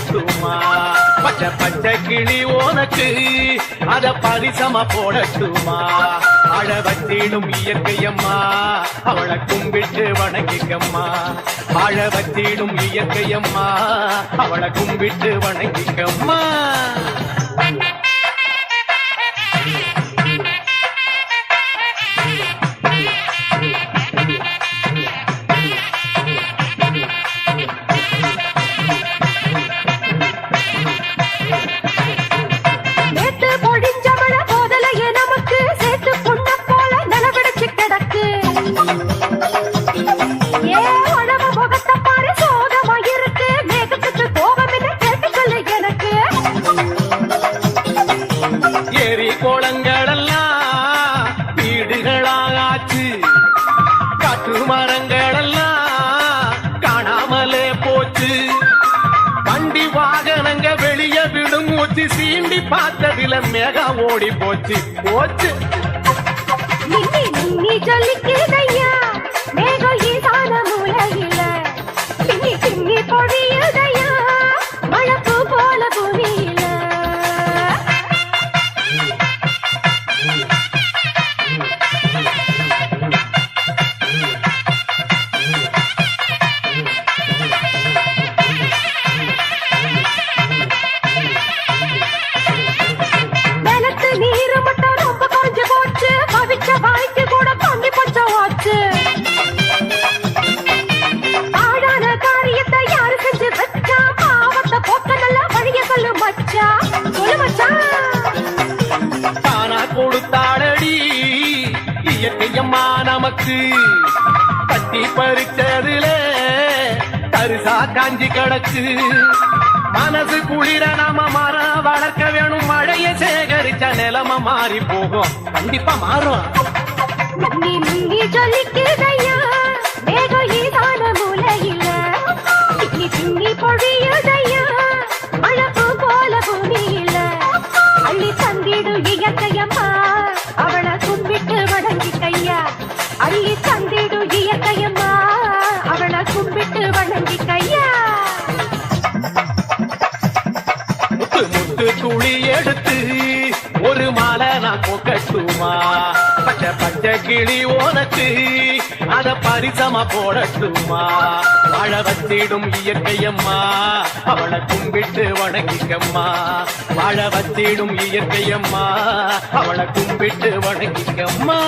போடட்டுமா பச்சை பச்சை கிளி உனக்கு அத பரிசம போடட்டுமா? அழ வச்சிடும் இயற்கையம்மா அவளை கும்பிட்டு வணங்கிக்கம்மா. அழ வச்சிடும் இயற்கையம்மா அவளை கும்பிட்டு வணங்கிக்கம்மா. வாகனங்க வெளிய விடும் மூச்சு சீண்டி பார்த்ததில மேகா ஓடி போச்சு. போச்சு. நின்னி நின்னி மேகம் பின்னி பின்னி பொழியுதையா? மழப்பு போல பூமியில. இயற்கையம்மா நமக்கு பட்டி பறிச்சதுல தரிசா காஞ்சி கிடக்கு. மனசு குளிர நாம மரம் வளர்க்க வேணும் மழைய சேகரிச்ச நிலம மாறி போகும். கண்டிப்பா மாறும். மின்னி அள்ளி தந்திடு இயற்கையம்மா. அவளை கும்பிட்டு வணங்கி கையா. முத்து முத்து துளி எடுத்து ஒரு மாலை நான் கொக்கட்டுமா பச்சை பச்சை கிளி உனக்கு அத பரிசமா போடட்டுமா? வாழ வச்சிடும் இயற்கையம்மா அவளை கும்பிட்டு வணங்கிக்கம்மா. வாழ வச்சிடும் இயற்கையம்மா அவளை கும்பிட்டு வணங்கிக்கம்மா.